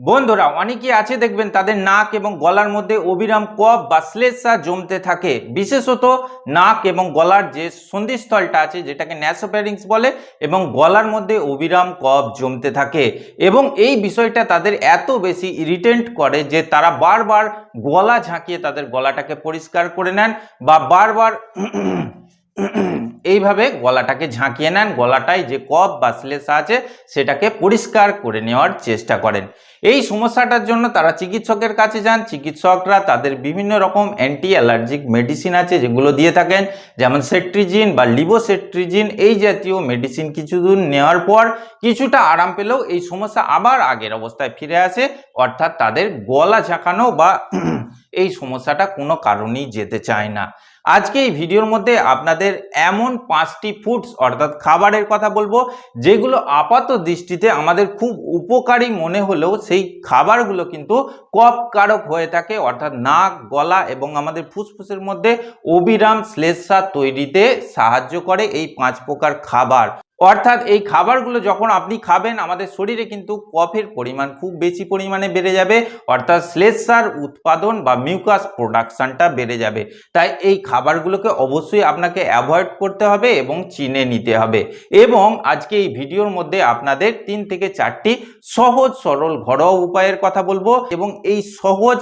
বন্ধুরা, অনেকেই আছে দেখবেন তাদের নাক এবং গলার মধ্যে অবিরাম কফ বা শ্লেষা জমতে থাকে। বিশেষত নাক এবং গলার যে সন্ধিস্থলটা আছে, যেটাকে ন্যাসোপ্যারিংস বলে, এবং গলার মধ্যে অবিরাম কফ জমতে থাকে। এবং এই বিষয়টা তাদের এত বেশি ইরিটেন্ট করে যে তারা বারবার গলা ঝাঁকিয়ে তাদের গলাটাকে পরিষ্কার করে নেন বা বারবার এইভাবে গলাটাকে ঝাঁকিয়ে নেন। গলাটায় যে কফ বা শ্লেষা আছে, সেটাকে পরিষ্কার করে নেওয়ার চেষ্টা করেন। এই সমস্যাটার জন্য তারা চিকিৎসকের কাছে যান। চিকিৎসকরা তাদের বিভিন্ন রকম অ্যান্টি অ্যালার্জিক মেডিসিন আছে যেগুলো দিয়ে থাকেন, যেমন সেট্রিজিন বা লিবোসেট্রিজিন। এই জাতীয় মেডিসিন কিছুদিন নেওয়ার পর কিছুটা আরাম পেলেও এই সমস্যা আবার আগের অবস্থায় ফিরে আসে। অর্থাৎ তাদের গলা ঝাঁকানো বা এই সমস্যাটা কোনো কারণেই যেতে চায় না। আজকে এই ভিডিওর মধ্যে আপনাদের এমন পাঁচটি ফুডস অর্থাৎ খাবারের কথা বলব, যেগুলো আপাত দৃষ্টিতে আমাদের খুব উপকারী মনে হলেও সেই খাবারগুলো কিন্তু কফকারক হয়ে থাকে, অর্থাৎ নাক, গলা এবং আমাদের ফুসফুসের মধ্যে অবিরাম শ্লেষা তৈরিতে সাহায্য করে এই পাঁচ প্রকার খাবার। অর্থাৎ এই খাবারগুলো যখন আপনি খাবেন, আমাদের শরীরে কিন্তু কফের পরিমাণ খুব বেশি পরিমাণে বেড়ে যাবে। অর্থাৎ শ্লেষার উৎপাদন বা মিউকাস প্রোডাকশনটা বেড়ে যাবে। তাই এই খাবারগুলোকে অবশ্যই আপনাকে অ্যাভয়েড করতে হবে এবং চিনে নিতে হবে। এবং আজকে এই ভিডিওর মধ্যে আপনাদের তিন থেকে চারটি সহজ সরল ঘরোয়া উপায়ের কথা বলব। এবং এই সহজ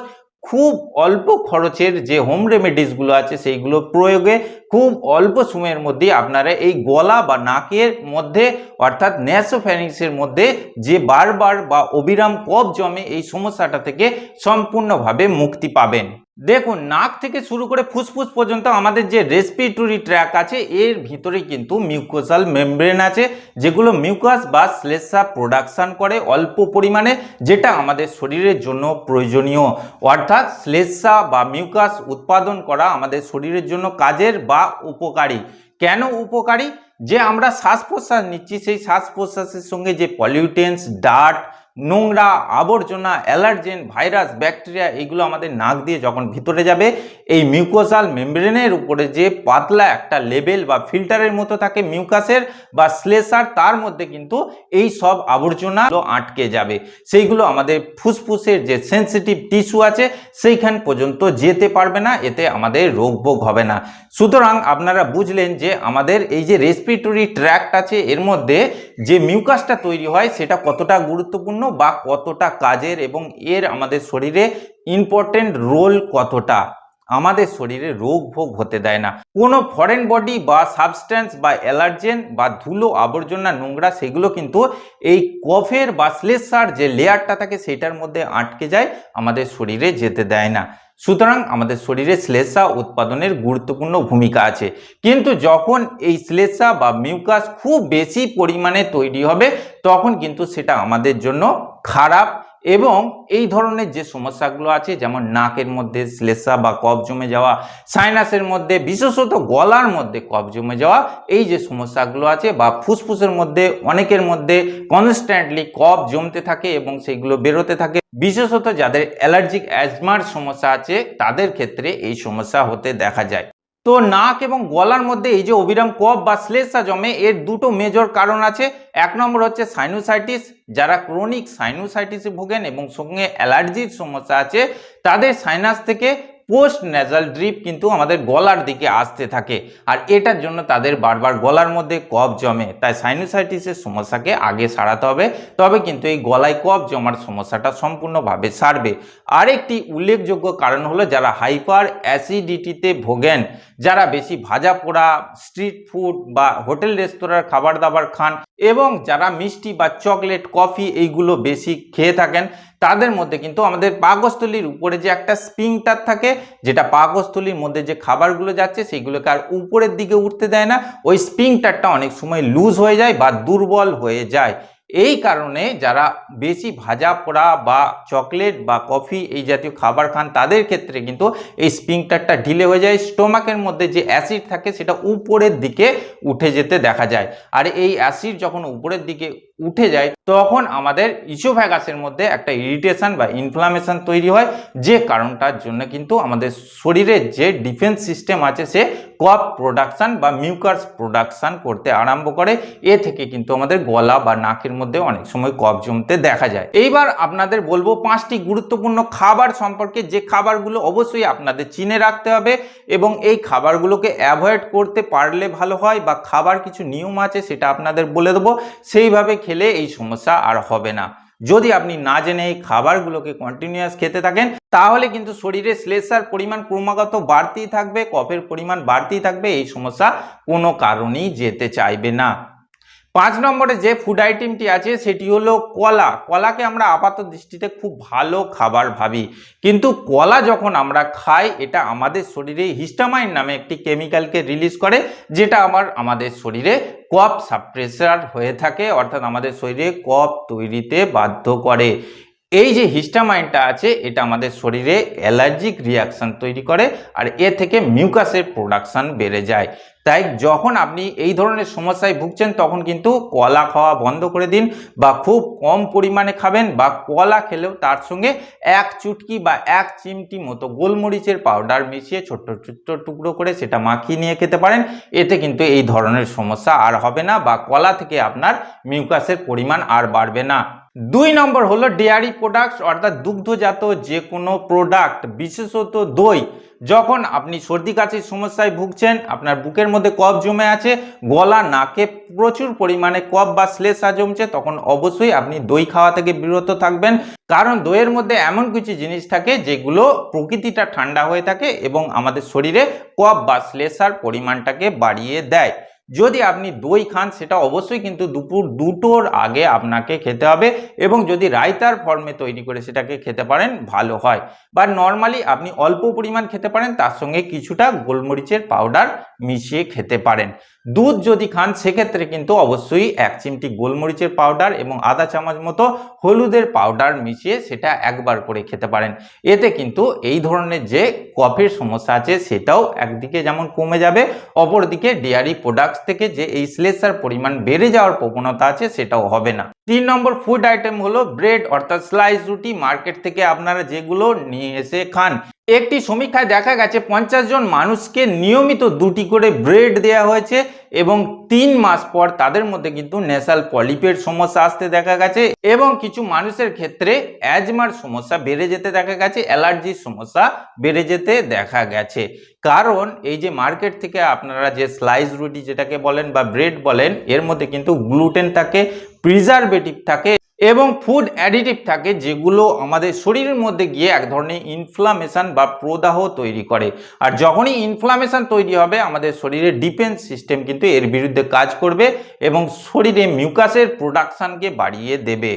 খুব অল্প খরচের যে হোম রেমেডিসগুলো আছে, সেইগুলো প্রয়োগে খুব অল্প সময়ের মধ্যে আপনারা এই গলা বা নাকের মধ্যে, অর্থাৎ ন্যাসোফ্যানিক্সের মধ্যে যে বারবার বা অবিরাম কফ জমে এই সমস্যাটা থেকে সম্পূর্ণভাবে মুক্তি পাবেন। দেখুন, নাক থেকে শুরু করে ফুসফুস পর্যন্ত আমাদের যে রেসপিরেটরি ট্র্যাক আছে, এর ভিতরে কিন্তু মিউকোসাল মেমব্রেন আছে, যেগুলো মিউকাস বা শ্লেষা প্রোডাকশান করে অল্প পরিমাণে, যেটা আমাদের শরীরের জন্য প্রয়োজনীয়। অর্থাৎ শ্লেষা বা মিউকাস উৎপাদন করা আমাদের শরীরের জন্য কাজের বা উপকারী। কেন উপকারী? যে আমরা শ্বাস প্রশ্বাস নিচ্ছি, সেই শ্বাস প্রশ্বাসের সঙ্গে যে পলিউটেন্স ডার্ট নোংরা আবর্জনা, অ্যালার্জেন, ভাইরাস, ব্যাকটেরিয়া, এগুলো আমাদের নাক দিয়ে যখন ভিতরে যাবে, এই মিউকোসাল মেমব্রেনের উপরে যে পাতলা একটা লেবেল বা ফিল্টারের মতো থাকে মিউকাসের বা স্লেসার, তার মধ্যে কিন্তু এই সব আবর্জনা আটকে যাবে। সেইগুলো আমাদের ফুসফুসের যে সেন্সিটিভ টিস্যু আছে, সেইখান পর্যন্ত যেতে পারবে না, এতে আমাদের রোগ ভোগ হবে না। সুতরাং আপনারা বুঝলেন যে আমাদের এই যে রেসপিরেটরি ট্র্যাক্ট আছে, এর মধ্যে যে মিউকাসটা তৈরি হয়, সেটা কতটা গুরুত্বপূর্ণ বা কতটা কাজের এবং এর আমাদের শরীরে ইম্পর্টেন্ট রোল কতটা? আমাদের শরীরে রোগ ভোগ হতে দেয় না। কোনো ফরেন বডি বা সাবস্ট্যান্স বা অ্যালার্জেন বা ধুলো, আবর্জনা, নোংরা সেগুলো কিন্তু এই কফের বা শ্লেষার যে লেয়ারটা থাকে, সেটার মধ্যে আটকে যায়, আমাদের শরীরে যেতে দেয় না। সুতরাং আমাদের শরীরে শ্লেষা উৎপাদনের গুরুত্বপূর্ণ ভূমিকা আছে। কিন্তু যখন এই শ্লেষা বা মিউকাস খুব বেশি পরিমাণে তৈরি হবে, তখন কিন্তু সেটা আমাদের জন্য খারাপ এবং এই ধরনের যে সমস্যাগুলো আছে, যেমন নাকের মধ্যে শ্লেষা বা কফ জমে যাওয়া, সাইনাসের মধ্যে, বিশেষত গলার মধ্যে কফ জমে যাওয়া, এই যে সমস্যাগুলো আছে বা ফুসফুসের মধ্যে, অনেকের মধ্যে কনস্ট্যান্টলি কফ জমতে থাকে এবং সেইগুলো বেরোতে থাকে। বিশেষত যাদের অ্যালার্জিক অ্যাজমার সমস্যা আছে, তাদের ক্ষেত্রে এই সমস্যা হতে দেখা যায়। তো নাক এবং গলার মধ্যে এই যে অবিরাম কফ বা শ্লেষা জমে, এর দুটো মেজর কারণ আছে। এক নম্বর হচ্ছে সাইনোসাইটিস যারা ক্রনিক সাইনোসাইটিসে ভোগেন এবং সঙ্গে অ্যালার্জির সমস্যা আছে, তাদের সাইনাস থেকে পোস্ট নেজাল ড্রিপ কিন্তু আমাদের গলার দিকে আসতে থাকে। আর এটার জন্য তাদের বারবার গলার মধ্যে কফ জমে। তাই সাইনোসাইটিসের সমস্যাকে আগে সারাতে হবে। তবে কিন্তু এই গলায় কফ জমার সমস্যাটা সম্পূর্ণভাবে সারবে। আরেকটি উল্লেখযোগ্য কারণ হলো যারা হাইপার অ্যাসিডিটিতে ভোগেন, যারা বেশি ভাজা পোড়া, স্ট্রিট ফুড বা হোটেল রেস্তোরাঁর খাবার দাবার খান এবং যারা মিষ্টি বা চকলেট, কফি এইগুলো বেশি খেয়ে থাকেন তাদের মধ্যে কিন্তু আমাদের পাকস্থলীর উপরে যে একটা স্পিংটার থাকে, যেটা পাকস্থলীর মধ্যে যে খাবারগুলো যাচ্ছে সেইগুলোকে আর উপরের দিকে উঠতে দেয় না। ওই স্পিংটারটা অনেক সময় লুজ হয়ে যায় বা দুর্বল হয়ে যায়। এই কারণে যারা বেশি ভাজা পোড়া বা চকলেট বা কফি এই জাতীয় খাবার খান, তাদের ক্ষেত্রে কিন্তু এই স্পিংটারটা ঢিলে হয়ে যায়। স্টোমাকের মধ্যে যে অ্যাসিড থাকে, সেটা উপরের দিকে উঠে যেতে দেখা যায়। আর এই অ্যাসিড যখন উপরের দিকে উঠে যায়, তখন আমাদের ইসোভ্যাগাসের মধ্যে একটা ইরিটেশন বা ইনফ্লামেশন তৈরি হয়। যে কারণটার জন্য কিন্তু আমাদের শরীরের যে ডিফেন্স সিস্টেম আছে, সে কফ প্রোডাকশান বা মিউকাস প্রোডাকশান করতে আরম্ভ করে, এ থেকে কিন্তু আমাদের গলা বা নাকের মধ্যে অনেক সময় কফ জমতে দেখা যায়। এইবার আপনাদের বলব পাঁচটি গুরুত্বপূর্ণ খাবার সম্পর্কে, যে খাবারগুলো অবশ্যই আপনাদের চিনে রাখতে হবে এবং এই খাবারগুলোকে অ্যাভয়েড করতে পারলে ভালো হয় বা খাবার কিছু নিয়ম আছে সেটা আপনাদের বলে দেবো। সেইভাবে খেলে এই সমস্যা আর হবে না। যদি আপনি না জেনে এই খাবারগুলোকে কন্টিনিউয়াস খেতে থাকেন, তাহলে কিন্তু শরীরে শ্লেষার পরিমাণ ক্রমাগত বাড়তেই থাকবে, কফের পরিমাণ বাড়তেই থাকবে, এই সমস্যা কোনো কারণেই যেতে চাইবে না। পাঁচ নম্বরে যে ফুড আইটেমটি আছে, সেটি হলো কলা। কলাকে আমরা আপাত দৃষ্টিতে খুব ভালো খাবার ভাবি। কিন্তু কলা যখন আমরা খাই, এটা আমাদের শরীরে হিস্টামাইন নামে একটি কেমিক্যালকে রিলিজ করে, যেটা আমার, আমাদের শরীরে কফ সাপ্রেসার হয়ে থাকে, অর্থাৎ আমাদের শরীরে কফ তৈরিতে বাধ্য করে। এই যে হিস্টামাইনটা আছে, এটা আমাদের শরীরে অ্যালার্জিক রিয়াকশন তৈরি করে আর এ থেকে মিউকাসের প্রোডাকশন বেড়ে যায়। তাই যখন আপনি এই ধরনের সমস্যায় ভুগছেন, তখন কিন্তু কলা খাওয়া বন্ধ করে দিন বা খুব কম পরিমাণে খাবেন বা কলা খেলেও তার সঙ্গে এক চুটকি বা এক চিমটি মতো গোলমরিচের পাউডার মিশিয়ে ছোট্ট ছোট্ট টুকরো করে সেটা মাখিয়ে নিয়ে খেতে পারেন। এতে কিন্তু এই ধরনের সমস্যা আর হবে না বা কলা থেকে আপনার মিউকাসের পরিমাণ আর বাড়বে না। দুই নম্বর হলো ডেয়ারি প্রোডাক্টস অর্থাৎ দুগ্ধজাত যে কোনো প্রোডাক্ট বিশেষত দই। যখন আপনি সর্দি কাশির সমস্যায় ভুগছেন, আপনার বুকের মধ্যে কফ জমে আছে, গলা, নাকে প্রচুর পরিমাণে কফ বা শ্লেষা জমছে, তখন অবশ্যই আপনি দই খাওয়া থেকে বিরত থাকবেন। কারণ দইয়ের মধ্যে এমন কিছু জিনিস থাকে, যেগুলো প্রকৃতিটা ঠান্ডা হয়ে থাকে এবং আমাদের শরীরে কফ বা শ্লেষার পরিমাণটাকে বাড়িয়ে দেয়। যদি আপনি দই খান, সেটা অবশ্যই কিন্তু দুপুর দুটোর আগে আপনাকে খেতে হবে এবং যদি রায়তার ফর্মে তৈরি করে সেটাকে খেতে পারেন, ভালো হয়। বা নর্মালি আপনি অল্প পরিমাণ খেতে পারেন, তার সঙ্গে কিছুটা গোলমরিচের পাউডার মিশিয়ে খেতে পারেন। দুধ যদি খান, সেক্ষেত্রে কিন্তু অবশ্যই এক চিমটি গোলমরিচের পাউডার এবং আধা চামচ মতো হলুদের পাউডার মিশিয়ে সেটা একবার করে খেতে পারেন। এতে কিন্তু এই ধরনের যে কফের সমস্যা আছে, সেটাও একদিকে যেমন কমে যাবে, অপরদিকে ডেয়ারি প্রোডাক্টস থেকে যে এই শ্লেষার পরিমাণ বেড়ে যাওয়ার প্রবণতা আছে, সেটাও হবে না। তিন নম্বর ফুড আইটেম হলো ব্রেড অর্থাৎ স্লাইস রুটি। মার্কেট থেকে আপনারা যেগুলো নিয়ে এসে খান একটি সমীক্ষায় দেখা গেছে পঞ্চাশ জন মানুষকে নিয়মিত দুটি করে ব্রেড দেওয়া হয়েছে এবং তিন মাস পর তাদের মধ্যে কিন্তু নেশাল পলিপের সমস্যা আসতে দেখা গেছে এবং কিছু মানুষের ক্ষেত্রে অ্যাজমার সমস্যা বেড়ে যেতে দেখা গেছে, অ্যালার্জির সমস্যা বেড়ে যেতে দেখা গেছে। কারণ এই যে মার্কেট থেকে আপনারা যে স্লাইস রুটি যেটাকে বলেন বা ব্রেড বলেন, এর মধ্যে কিন্তু গ্লুটেন থাকে প্রিজারভেটিভ থাকে এবং ফুড অ্যাডিটিভ থাকে যেগুলো আমাদের শরীরের মধ্যে গিয়ে এক ধরনের ইনফ্লামেশান বা প্রদাহ তৈরি করে। আর যখনই ইনফ্লামেশান তৈরি হবে, আমাদের শরীরের ডিফেন্স সিস্টেম কিন্তু এর বিরুদ্ধে কাজ করবে এবং শরীরে মিউকাসের প্রোডাকশানকে বাড়িয়ে দেবে।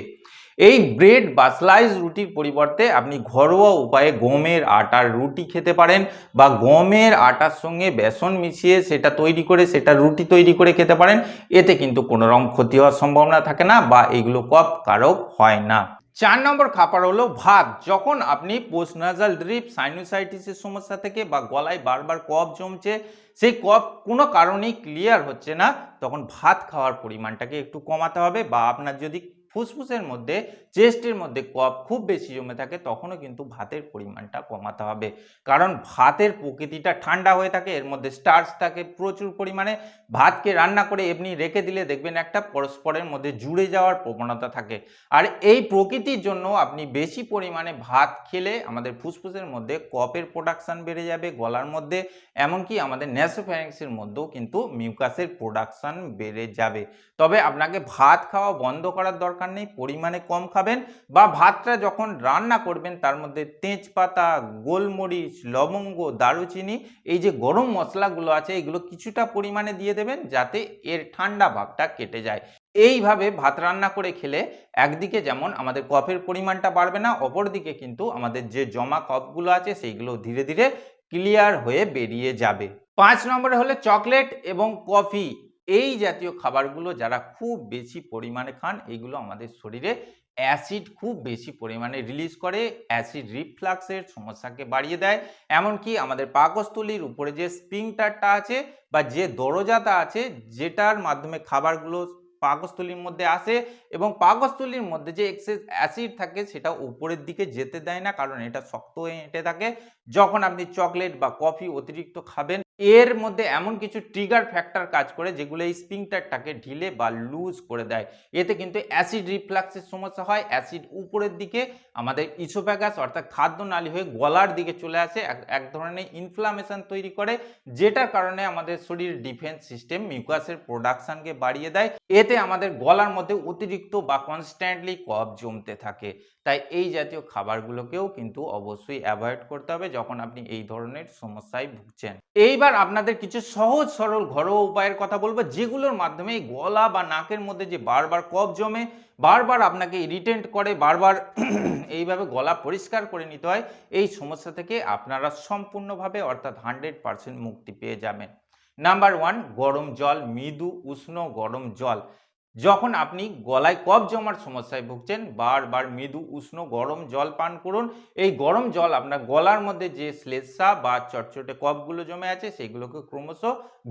এই ব্রেড বা স্লাইস রুটির পরিবর্তে আপনি ঘরোয়া উপায়ে গমের আটার রুটি খেতে পারেন বা গমের আটার সঙ্গে বেসন মিশিয়ে সেটা তৈরি করে সেটা রুটি তৈরি করে খেতে পারেন। এতে কিন্তু কোনো রকম ক্ষতি হওয়ার সম্ভাবনা থাকে না বা এগুলো কফ কারক হয় না। চার নম্বর খাবার হলো ভাত। যখন আপনি পোস্টনাজাল ড্রিপ সাইনোসাইটিসের সমস্যা থেকে বা গলায় বারবার কফ জমছে, সেই কফ কোনো কারণেই ক্লিয়ার হচ্ছে না, তখন ভাত খাওয়ার পরিমাণটাকে একটু কমাতে হবে বা আপনার যদি ফুসফুসের মধ্যে চেস্টের মধ্যে কফ খুব বেশি জমে থাকে, তখনও কিন্তু ভাতের পরিমাণটা কমাতে হবে। কারণ ভাতের প্রকৃতিটা ঠান্ডা হয়ে থাকে, এর মধ্যে স্টার্চ থাকে প্রচুর পরিমাণে। ভাতকে রান্না করে এমনি রেখে দিলে দেখবেন একটা পরস্পরের মধ্যে জুড়ে যাওয়ার প্রবণতা থাকে। আর এই প্রকৃতির জন্য আপনি বেশি পরিমাণে ভাত খেলে আমাদের ফুসফুসের মধ্যে কপের প্রোডাকশান বেড়ে যাবে গলার মধ্যে। এমনকি আমাদের ন্যাসোফ্যারিংসের মধ্যেও কিন্তু মিউকাসের প্রোডাকশান বেড়ে যাবে। তবে আপনাকে ভাত খাওয়া বন্ধ করার দরকার নেই, পরিমাণে কম খাবেন বা ভাতটা যখন রান্না করবেন, তার মধ্যে তেজপাতা, গোলমরিচ, লবঙ্গ, দারুচিনি, এই যে গরম মশলাগুলো আছে, এগুলো কিছুটা পরিমাণে দিয়ে দেবেন যাতে এর ঠান্ডা ভাবটা কেটে যায়। এইভাবে ভাত রান্না করে খেলে একদিকে যেমন আমাদের কফের পরিমাণটা বাড়বে না, অপরদিকে কিন্তু আমাদের যে জমা কফগুলো আছে, সেইগুলো ধীরে ধীরে ক্লিয়ার হয়ে বেরিয়ে যাবে। পাঁচ নম্বরে হলে চকলেট এবং কফি। এই জাতীয় খাবারগুলো যারা খুব বেশি পরিমাণে খান এইগুলো আমাদের শরীরে অ্যাসিড খুব বেশি পরিমাণে রিলিজ করে, অ্যাসিড রিফ্লাক্সের সমস্যাকে বাড়িয়ে দেয়। এমনকি আমাদের পাকস্থলীর উপরে যে স্প্রিংটারটা আছে বা যে দরজাটা আছে, যেটার মাধ্যমে খাবারগুলো পাকস্থলীর মধ্যে আসে এবং পাকস্থলীর মধ্যে যে এক্সেস অ্যাসিড থাকে, সেটা উপরের দিকে যেতে দেয় না, কারণ এটা শক্ত হয়ে এঁটে থাকে। যখন আপনি চকলেট বা কফি অতিরিক্ত খাবেন এর মধ্যে এমন কিছু ট্রিগার ফ্যাক্টর কাজ করে যেগুলো এই স্পিংটারটাকে ঢিলে বা লুজ করে দেয়। এতে কিন্তু অ্যাসিড রিফ্লাক্সের সমস্যা হয়। অ্যাসিড উপরের দিকে আমাদের ইসোফ্যাগাস অর্থাৎ খাদ্য নালী হয়ে গলার দিকে চলে আসে, এক ধরনের ইনফ্লামেশন তৈরি করে, যেটার কারণে আমাদের শরীর ডিফেন্স সিস্টেম মিউকাসের প্রোডাকশনকে বাড়িয়ে দেয়। এতে আমাদের গলার মধ্যে অতিরিক্ত বা কনস্ট্যান্টলি কফ জমতে থাকে। তাই এই জাতীয় খাবারগুলোকেও কিন্তু অবশ্যই অ্যাভয়েড করতে হবে যখন আপনি এই ধরনের সমস্যায় ভুগছেন। এইবার আপনাদের কিছু সহজ, সরল, ঘরোয়া উপায়ের কথা বলব, যেগুলোর মাধ্যমে গলা বা নাকের মধ্যে যে বারবার কফ জমে, বারবার আপনাকে ইরিটেন্ট করে, বারবার এইভাবে গলা পরিষ্কার করে নিতে হয়, এই সমস্যা থেকে আপনারা সম্পূর্ণভাবে অর্থাৎ হান্ড্রেড পার্সেন্ট মুক্তি পেয়ে যাবেন। নাম্বার ওয়ান, গরম জল, মৃদু, উষ্ণ গরম জল। যখন আপনি গলায় কফ জমার সমস্যায় ভুগছেন, বারবার মৃদু উষ্ণ গরম জল পান করুন। এই গরম জল আপনার গলার মধ্যে যে শ্লেষা বা চটচটে কফগুলো জমে আছে, সেগুলোকে ক্রমশ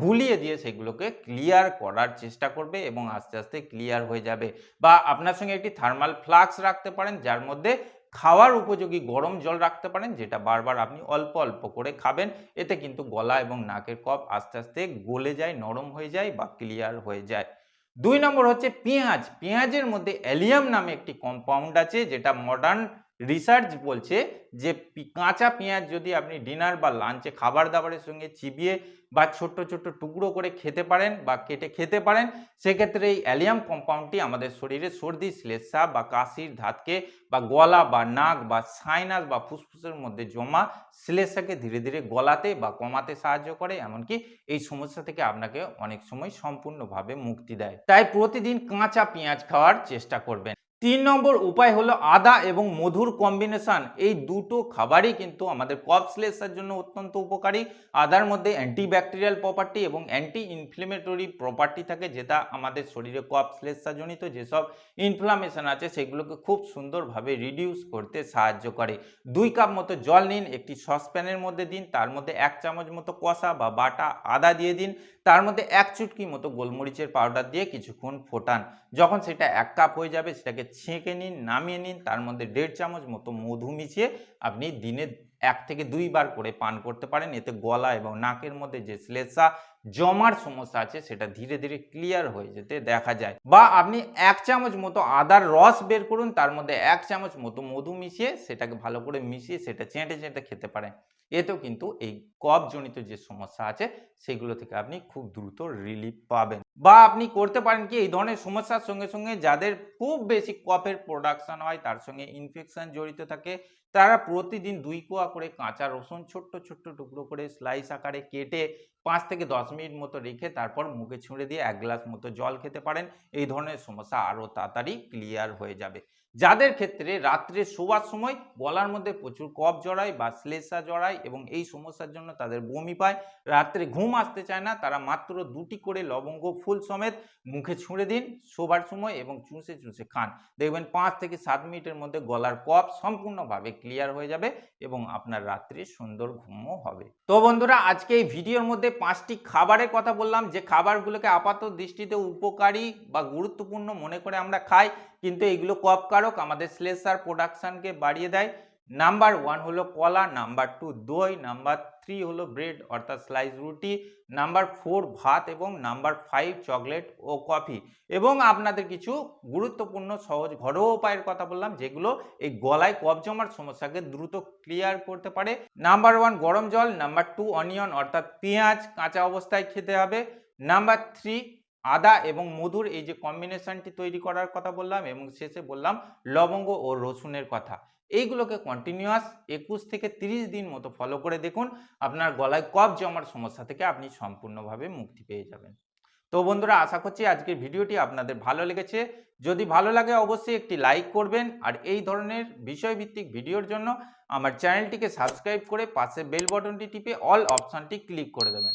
গুলিয়ে দিয়ে সেগুলোকে ক্লিয়ার করার চেষ্টা করবে এবং আস্তে আস্তে ক্লিয়ার হয়ে যাবে। বা আপনার সঙ্গে একটি থার্মাল ফ্লাক্স রাখতে পারেন, যার মধ্যে খাওয়ার উপযোগী গরম জল রাখতে পারেন, যেটা বারবার আপনি অল্প অল্প করে খাবেন। এতে কিন্তু গলা এবং নাকের কফ আস্তে আস্তে গলে যায়, নরম হয়ে যায় বা ক্লিয়ার হয়ে যায়। দুই নম্বর হচ্ছে পেঁয়াজ। পেঁয়াজের মধ্যে অ্যালিয়াম নামে একটি কম্পাউন্ড আছে যেটা মডার্ন রিসার্চ বলছে যে কাঁচা পেঁয়াজ যদি আপনি ডিনার বা লাঞ্চে খাবার দাবারের সঙ্গে চিবিয়ে বা ছোট্ট ছোট্ট টুকরো করে খেতে পারেন বা কেটে খেতে পারেন, সেক্ষেত্রে এই অ্যালিয়াম কম্পাউন্ডটি আমাদের শরীরে সর্দি, শ্লেষা বা কাশির ধাতকে বা গলা বা নাক বা সাইনাস বা ফুসফুসের মধ্যে জমা শ্লেষাকে ধীরে ধীরে গলাতে বা কমাতে সাহায্য করে, এমনকি এই সমস্যা থেকে আপনাকে অনেক সময় সম্পূর্ণভাবে মুক্তি দেয়। তাই প্রতিদিন কাঁচা পেঁয়াজ খাওয়ার চেষ্টা করবেন। তিন নম্বর উপায় হলো আদা এবং মধুর কম্বিনেশন এই দুটো খাবারই কিন্তু আমাদের কফ শ্লেষার জন্য অত্যন্ত উপকারী। আদার মধ্যে অ্যান্টিব্যাকটেরিয়াল প্রপার্টি এবং অ্যান্টি ইনফ্লেমেটরি প্রপার্টি থাকে, যেটা আমাদের শরীরে কফ শ্লেষাজনিত যেসব ইনফ্লামেশন আছে, সেগুলোকে খুব সুন্দরভাবে রিডিউস করতে সাহায্য করে। দুই কাপ মতো জল নিন, একটি সসপ্যানের মধ্যে দিন, তার মধ্যে এক চামচ মতো কষা বা বাটা আদা দিয়ে দিন, তার মধ্যে এক চুটকি মতো গোলমরিচের পাউডার দিয়ে কিছুক্ষণ ফোটান। যখন সেটা এক কাপ হয়ে যাবে, সেটাকে ছেঁকে নিন, নামিয়ে নিন, তার মধ্যে দেড় চামচ মতো মধু মিশিয়ে আপনি দিনে এক থেকে দুইবার করে পান করতে পারেন। এতে গলা এবং নাকের মধ্যে যে শ্লেষা জমার সমস্যা আছে, সেটা ধীরে ধীরে ক্লিয়ার হয়ে যেতে দেখা যায়। বা আপনি এক চামচ মতো আদার রস বের করুন, তার মধ্যে এক চামচ মতো মধু মিশিয়ে সেটাকে ভালো করে মিশিয়ে সেটা চেঁটে চেঁটে খেতে পারেন। এতেও কিন্তু এই কফজনিত যে সমস্যা আছে, সেগুলো থেকে আপনি খুব দ্রুত রিলিফ পাবেন। বা আপনি করতে পারেন কি, এই ধরনের সমস্যার সঙ্গে সঙ্গে যাদের খুব বেশি কফের প্রোডাকশন হয়, তার সঙ্গে ইনফেকশন জড়িত থাকে, তারা প্রতিদিন দুই কোয়া করে কাঁচা রসুন ছোট্ট ছোট্ট টুকরো করে স্লাইস আকারে কেটে পাঁচ থেকে দশ মিনিট মতো রেখে তারপর মুখে ছুঁড়ে দিয়ে এক গ্লাস মতো জল খেতে পারেন। এই ধরনের সমস্যা আরও তাড়াতাড়ি ক্লিয়ার হয়ে যাবে। যাদের ক্ষেত্রে রাত্রে শোয়ার সময় গলার মধ্যে প্রচুর কফ জড়ায় বা শ্লেষা জড়ায় এবং এই সমস্যার জন্য তাদের বমি পায়, রাত্রে ঘুম আসতে চায় না, তারা মাত্র দুটি করে লবঙ্গ ফুল সমেত মুখে ছুঁড়ে দিন শোবার সময় এবং চুষে চুষে খান। দেখবেন পাঁচ থেকে সাত মিনিটের মধ্যে গলার কফ সম্পূর্ণভাবে ক্লিয়ার হয়ে যাবে এবং আপনার রাত্রে সুন্দর ঘুমও হবে। তো বন্ধুরা, আজকে এই ভিডিওর মধ্যে পাঁচটি খাবারের কথা বললাম। যে খাবারগুলোকে আপাত দৃষ্টিতে উপকারী বা গুরুত্বপূর্ণ মনে করে আমরা খাই কিন্তু এগুলো কফকারক আমাদের শ্লেষার প্রোডাকশনকে বাড়িয়ে দেয়। নাম্বার ওয়ান হলো কলা নাম্বার টু দই নাম্বার থ্রি হলো ব্রেড অর্থাৎ স্লাইস রুটি নাম্বার ফোর ভাত এবং নাম্বার ফাইভ চকলেট ও কফি এবং আপনাদের কিছু গুরুত্বপূর্ণ, সহজ, ঘরোয়া উপায়ের কথা বললাম, যেগুলো এই গলায় কফ জমার সমস্যাকে দ্রুত ক্লিয়ার করতে পারে। নাম্বার ওয়ান গরম জল নাম্বার টু অনিয়ন অর্থাৎ পেঁয়াজ কাঁচা অবস্থায় খেতে হবে। নাম্বার থ্রি আদা এবং মধুর এই যে কম্বিনেশনটি তৈরি করার কথা বললাম এবং শেষে বললাম লবঙ্গ ও রসুনের কথা। এইগুলোকে কন্টিনিউয়াস একুশ থেকে তিরিশ দিন মতো ফলো করে দেখুন, আপনার গলায় কফ জমার সমস্যা থেকে আপনি সম্পূর্ণভাবে মুক্তি পেয়ে যাবেন। তো বন্ধুরা, আশা করছি আজকের ভিডিওটি আপনাদের ভালো লেগেছে। যদি ভালো লাগে অবশ্যই একটি লাইক করবেন আর এই ধরনের বিষয়ভিত্তিক ভিডিওর জন্য আমার চ্যানেলটিকে সাবস্ক্রাইব করে পাশে বেল বটনটি টিপে অল অপশানটি ক্লিক করে দেবেন।